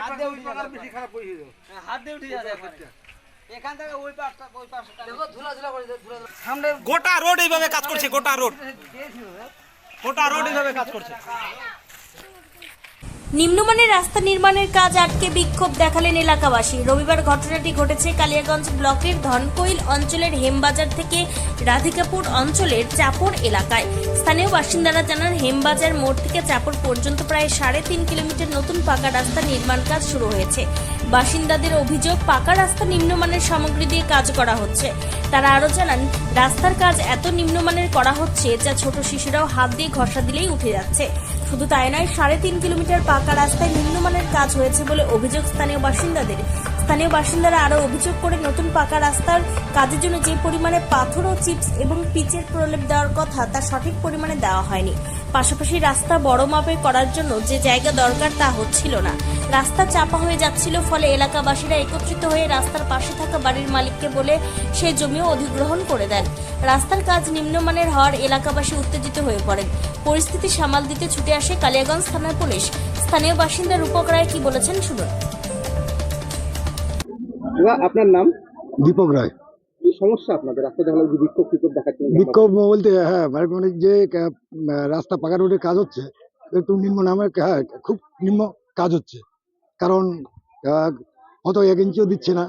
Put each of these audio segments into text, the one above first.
হাত দিয়ে উঠে যাবে বেশি খারাপ পরিস্থিতি হাত দিয়ে উঠে যাবে এখান থেকে। ওই পাশটা ওই পাশটা দেখো ধুলা ধুলা করে ধুলা ধুলা। সামনে গোটা রোড এইভাবে কাজ করছে গোটা রোড। গোটা রোড এইভাবে কাজ করছে। নিম্নমানের রাস্তা নির্মাণের কাজ আটকে বিক্ষোভ দেখালেন এলাকাবাসী। রবিবার ঘটনাটি ঘটেছে কালিয়াগঞ্জ ব্লকের ধনকৈল অঞ্চলের হেমবাজার থেকে রাধিকাপুর অঞ্চলের চাপড় এলাকায়। স্থানীয় বাসিন্দারা জানান, হেমবাজার মোড় থেকে চাপড় পর্যন্ত প্রায় সাড়ে তিন কিলোমিটার নতুন পাকা রাস্তা নির্মাণ কাজ শুরু হয়েছে। বাসিন্দাদের অভিযোগ, পাকা রাস্তা নিম্নমানের সামগ্রী দিয়ে কাজ করা হচ্ছে। তারা আরও জানান, রাস্তার কাজ এত নিম্নমানের করা হচ্ছে যা ছোট শিশুরাও হাত দিয়ে ঘষা দিলেই উঠে যাচ্ছে। শুধু তাই নয়, সাড়ে তিন কিলোমিটার পাকা রাস্তায় নিম্নমানের কাজ হয়েছে বলে অভিযোগ স্থানীয় বাসিন্দাদের। স্থানীয় বাসিন্দারা আরও অভিযোগ করে নতুন পাকা রাস্তার কাজের জন্য যে পরিমাণে পাথর ও চিপস এবং পিচের প্রলেপ দেওয়ার কথা তা সঠিক পরিমাণে দেওয়া হয়নি। পাশাপাশি রাস্তা বড় মাপে করার জন্য যে জায়গা দরকার তা হচ্ছিল না। রাস্তা চাপা হয়ে যাচ্ছিল, ফলে এলাকাবাসীরা একত্রিত হয়ে রাস্তার পাশে থাকা বাড়ির মালিককে বলে সে জমিও অধিগ্রহণ করে দেন। রাস্তার কাজ নিম্নমানের হওয়ার এলাকাবাসী উত্তেজিত হয়ে পড়েন। পরিস্থিতি সামাল দিতে ছুটে আসে কালিয়াগঞ্জ থানার পুলিশ। স্থানীয় বাসিন্দা রূপক রায় কি বলেছেন শুনুন। আপনার নাম? দীপক রায়। সমস্যা আপনাদের? রাস্তা দেখা যে বিক্ষোভ বলতে হ্যাঁ মানে যে রাস্তা পাকা রোডের কাজ হচ্ছে একটু নিম্ন হ্যাঁ খুব নিম্ন কাজ হচ্ছে। কারণ হয়তো এক ইঞ্চিও দিচ্ছে না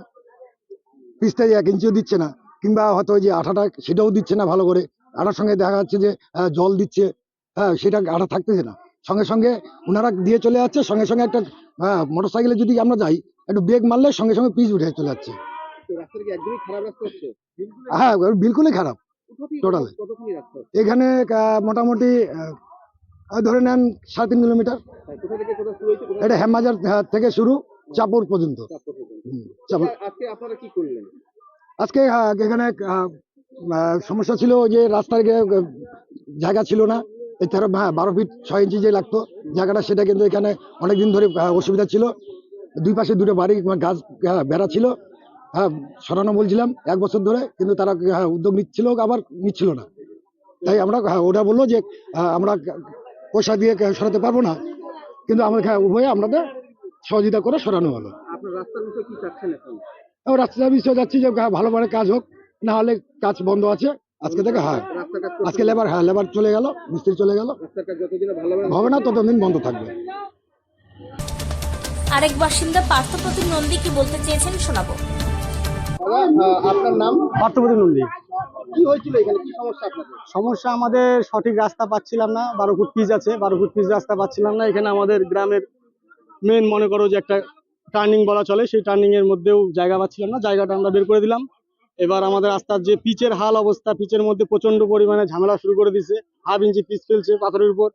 পিসটা এক ইঞ্চিও দিচ্ছে না কিংবা হয়তো যে আঠাটা সেটাও দিচ্ছে না ভালো করে। আঠার সঙ্গে দেখা যাচ্ছে যে জল দিচ্ছে হ্যাঁ সেটা আঠা থাকতেছে না। সঙ্গে সঙ্গে ওনারা দিয়ে চলে যাচ্ছে সঙ্গে সঙ্গে একটা হ্যাঁ মোটর সাইকেলে যদি আমরা যাই একটু ব্রেক মারলে সঙ্গে সঙ্গে পিচ উঠে চলে যাচ্ছে। হ্যাঁ বিলকুলই খারাপ টোটাল। এখানে মোটামুটি ধরে নেন সাড়ে তিন কিলোমিটার। কোথা এটা হেমবাজার আহ, থেকে শুরু চাপড় পর্যন্ত। চাপড় আজকে এখানে সমস্যা ছিল যে রাস্তার জায়গা ছিল না। এই তেরো হ্যাঁ বারো ফিট ছয় ইঞ্চি যে লাগতো জায়গাটা সেটা কিন্তু এখানে অনেকদিন ধরে অসুবিধা ছিল। দুই পাশে দুটো বাড়ি গাছ বেড়া ছিল। হ্যাঁ সরানো বলছিলাম এক বছর ধরে কিন্তু তারা হ্যাঁ, উদ্যোগ নিচ্ছিল আবার নিচ্ছিল না। তাই আমরা হ্যাঁ, ওটা বলল যে আহ, আমরা পয়সা দিয়ে সরাতে পারব না কিন্তু আমরা হ্যাঁ, উভয়ে আমাদের সহযোগিতা করে সরানো হলো। রাস্তার বিষয়ে রাস্তা যাচ্ছি যে হ্যাঁ, ভালোভাবে কাজ হোক না হলে কাজ বন্ধ আছে আজকে থেকে হ্যাঁ। আজকে লেবার হ্যাঁ লেবার চলে গেল মিস্ত্রি চলে গেল। হবে না ততদিন বন্ধ থাকবে। আরেক বাসিন্দা পার্থপ্রতিম নন্দী কি বলতে চেয়েছেন শোনাবো। আপনার নাম? পার্থপতি নন্দী। কি হয়েছিল এখানে? কি সমস্যা আপনাদের? সমস্যা আমাদের সঠিক রাস্তা পাচ্ছিলাম না। বারো ফুট পিচ আছে বারো ফুট পিচ রাস্তা পাচ্ছিলাম না। এখানে আমাদের গ্রামের মেন মনে করো যে একটা টার্নিং বলা চলে সেই টার্নিং এর মধ্যেও জায়গা পাচ্ছিলাম না। জায়গাটা আমরা বের করে দিলাম। এবার আমাদের রাস্তার যে পিচের হাল অবস্থা পিচের মধ্যে প্রচণ্ড পরিমাণে ঝামেলা শুরু করে দিছে। হাফ ইঞ্চি পিচ ফেলছে পাথরের উপর।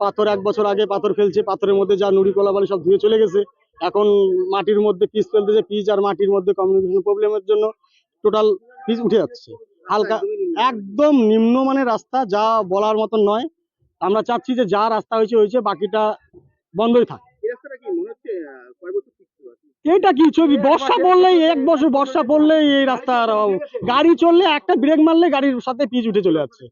পাথর এক বছর আগে পাথর ফেলছে পাথরের মধ্যে যা নুড়ি কলাবালি সব ধুয়ে চলে গেছে। এখন মাটির মধ্যে পিচ ফেলতেছে পিচ আর মাটির মধ্যে কমিউনিকেশন প্রবলেমের জন্য টোটাল পিচ উঠে যাচ্ছে হালকা একদম নিম্নমানের রাস্তা যা বলার মতন নয় আমরা চাচ্ছি যে যা রাস্তা হয়েছে হয়েছে বাকিটা বন্ধই থাক? এটা কি ছবি বর্ষা পড়লেই এক বছর বর্ষা পড়লেই এই রাস্তার। গাড়ি চললে একটা ব্রেক মারলে গাড়ির সাথে পিচ উঠে চলে যাচ্ছে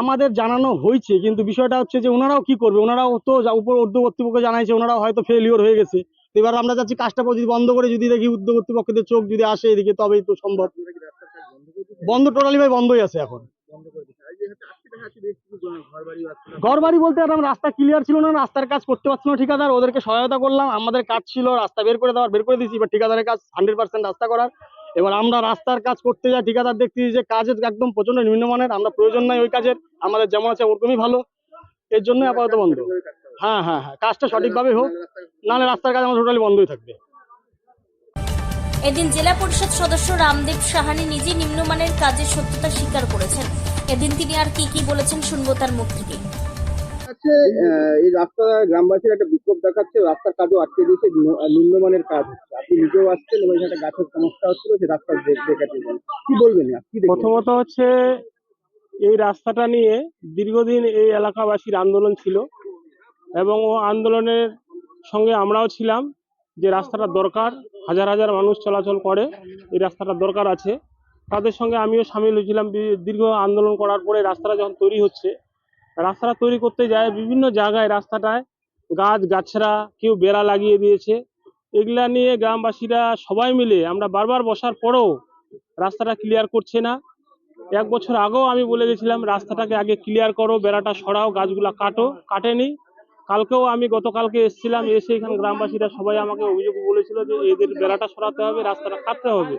আমাদের জানানো হয়েছে, কিন্তু বিষয়টা হচ্ছে যে ওনারাও কি করবে? ওনারাও তো উপর উদ্যোগ কর্তৃপক্ষ জানাইছে, ওনারাও হয়তো ফেলিওর হয়ে গেছে। এবার আমরা যাচ্ছি কাজটা যদি বন্ধ করে, যদি দেখি উদ্যোগ কর্তৃপক্ষদের চোখ যদি আসে এদিকে, তবেই তো সম্ভব। বন্ধ টোটালি ভাই বন্ধই আছে এখন। ঘর বাড়ি বলতে এখন রাস্তা ক্লিয়ার ছিল না, রাস্তার কাজ করতে পারছিল না, ঠিকাদার। ওদেরকে সহায়তা করলাম, আমাদের কাজ ছিল, রাস্তা বের করে দেওয়ার, বের করে দিয়েছি, এবার ঠিকাদারের কাজ হান্ড্রেড পার্সেন্ট রাস্তা করার। এবার আমরা রাস্তার কাজ করতে যাই, ঠিকাদার দেখতেছি যে কাজের একদম প্রচণ্ড নিম্নমানের, আমরা প্রয়োজন নাই ওই কাজের, আমাদের যেমন আছে ওরকমই ভালো। এর জন্য আপাতত বন্ধ। হ্যাঁ হ্যাঁ হ্যাঁ কাজটা সঠিকভাবে হোক, নাহলে রাস্তার কাজ আমাদের টোটালি বন্ধই থাকবে। এদিন জেলা পরিষদ সদস্য রামদেব সাহানি নিজে নিম্নমানের কাজের সত্যতা স্বীকার করেছেন। এদিন তিনি আর কি কি বলেছেন শুনব তার মুখ থেকে। হচ্ছে এই রাস্তা গ্রামবাসীর একটা বিক্ষোভ দেখাচ্ছে, রাস্তার কাজও আটকে দিয়েছে নিম্নমানের কাজ হচ্ছে। আপনি নিজেও আসছেন এবং একটা গাছের সমস্যা হচ্ছিল যে রাস্তা দেখাতে কি বলবেন প্রথমত হচ্ছে, এই রাস্তাটা নিয়ে দীর্ঘদিন এই এলাকাবাসীর আন্দোলন ছিল এবং ও আন্দোলনের সঙ্গে আমরাও ছিলাম যে রাস্তাটা দরকার, হাজার হাজার মানুষ চলাচল করে, এই রাস্তাটা দরকার আছে। তাদের সঙ্গে আমিও সামিল হয়েছিলাম দীর্ঘ আন্দোলন করার পরে রাস্তাটা যখন তৈরি হচ্ছে রাস্তাটা তৈরি করতে যায় বিভিন্ন জায়গায় রাস্তাটায়, গাছ গাছরা কেউ বেড়া লাগিয়ে দিয়েছে। এগুলা নিয়ে গ্রামবাসীরা সবাই মিলে আমরা বারবার বসার পরেও রাস্তাটা ক্লিয়ার করছে না। এক বছর আগেও আমি বলে গেছিলাম, রাস্তাটাকে আগে ক্লিয়ার করো, বেড়াটা সরাও, গাছগুলা কাটো, কাটেনি। কালকেও আমি গতকালকে এসেছিলাম, এসে এখানে গ্রামবাসীরা সবাই আমাকে অভিযোগ বলেছিল যে এদের বেড়াটা সরাতে হবে, রাস্তাটা কাটতে হবে।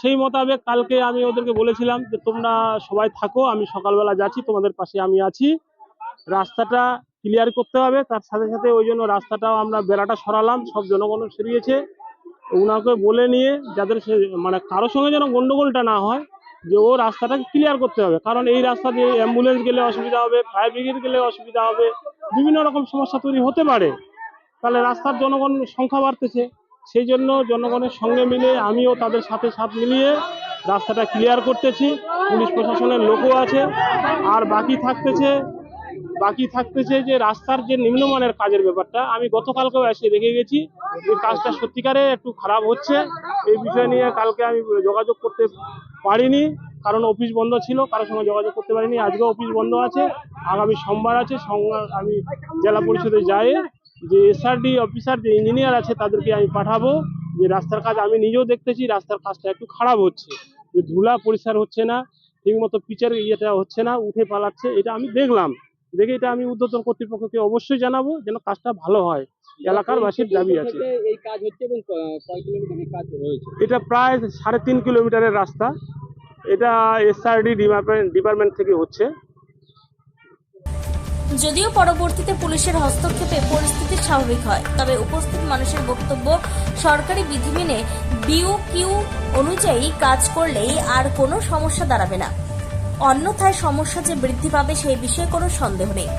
সেই মোতাবেক কালকে আমি ওদেরকে বলেছিলাম যে তোমরা সবাই থাকো, আমি সকালবেলা যাচ্ছি, তোমাদের পাশে আমি আছি। রাস্তাটা ক্লিয়ার করতে হবে, তার সাথে সাথে ওই জন্য রাস্তাটাও আমরা বেড়াটা সরালাম, সব জনগণ সরিয়েছে। ওনাকে বলে নিয়ে যাদের সে মানে কারোর সঙ্গে যেন গন্ডগোলটা না হয়, যে ও রাস্তাটাকে ক্লিয়ার করতে হবে। কারণ এই রাস্তা দিয়ে অ্যাম্বুলেন্স গেলে অসুবিধা হবে ফায়ার ব্রিগেড গেলে অসুবিধা হবে বিভিন্ন রকম সমস্যা তৈরি হতে পারে, তাহলে রাস্তার জনগণ সংখ্যা বাড়তেছে। সেই জন্য জনগণের সঙ্গে মিলে আমিও তাদের সাথে সাথ মিলিয়ে রাস্তাটা ক্লিয়ার করতেছি। পুলিশ প্রশাসনের লোকও আছে, আর বাকি থাকতেছে বাকি থাকতেছে যে রাস্তার যে নিম্নমানের কাজের ব্যাপারটা, আমি গতকালকেও এসে দেখে গেছি এই কাজটা সত্যিকারে একটু খারাপ হচ্ছে। এই বিষয় নিয়ে কালকে আমি যোগাযোগ করতে পারিনি। কারণ অফিস বন্ধ ছিল কারোর সঙ্গে যোগাযোগ করতে পারিনি। আজকে অফিস বন্ধ আছে। আগামী সোমবার আছে সোমবার আমি জেলা পরিষদে যাই। যে এসআরডি অফিসার যে ইঞ্জিনিয়ার আছে তাদেরকে আমি পাঠাবো। যে রাস্তার কাজ আমি নিজেও দেখতেছি রাস্তার কাজটা একটু খারাপ হচ্ছে। যে ধুলা পরিষ্কার হচ্ছে না ঠিকমতো পিচের ইয়েটা হচ্ছে না উঠে পালাচ্ছে এটা আমি দেখলাম। দেখে এটা আমি উদ্যোতন কর্তৃপক্ষকে অবশ্যই জানাব যেন কাজটা ভালো হয়। এলাকার বাসীর দাবি আছে। এই কাজ হচ্ছে এবং ক- কয় কাজ এটা প্রায় সাড়ে তিন কিলোমিটারের রাস্তা। এটা এসআরডি ডিপার্টমেন্ট ডিপার্টমেন্ট থেকে হচ্ছে। যদিও পরবর্তীতে পুলিশের হস্তক্ষেপে পরিস্থিতি স্বাভাবিক হয়, তবে উপস্থিত মানুষের বক্তব্য সরকারি বিধি মেনে বিউ কিউ অনুযায়ী কাজ করলেই আর কোনো সমস্যা দাঁড়াবে না। অন্যথায় সমস্যা যে বৃদ্ধি পাবে সেই বিষয়ে কোনো সন্দেহ নেই।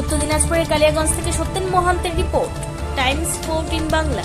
উত্তর দিনাজপুরের কালিয়াগঞ্জ থেকে সত্যেন মহান্তের রিপোর্ট, টাইমস ফোরটিন বাংলা।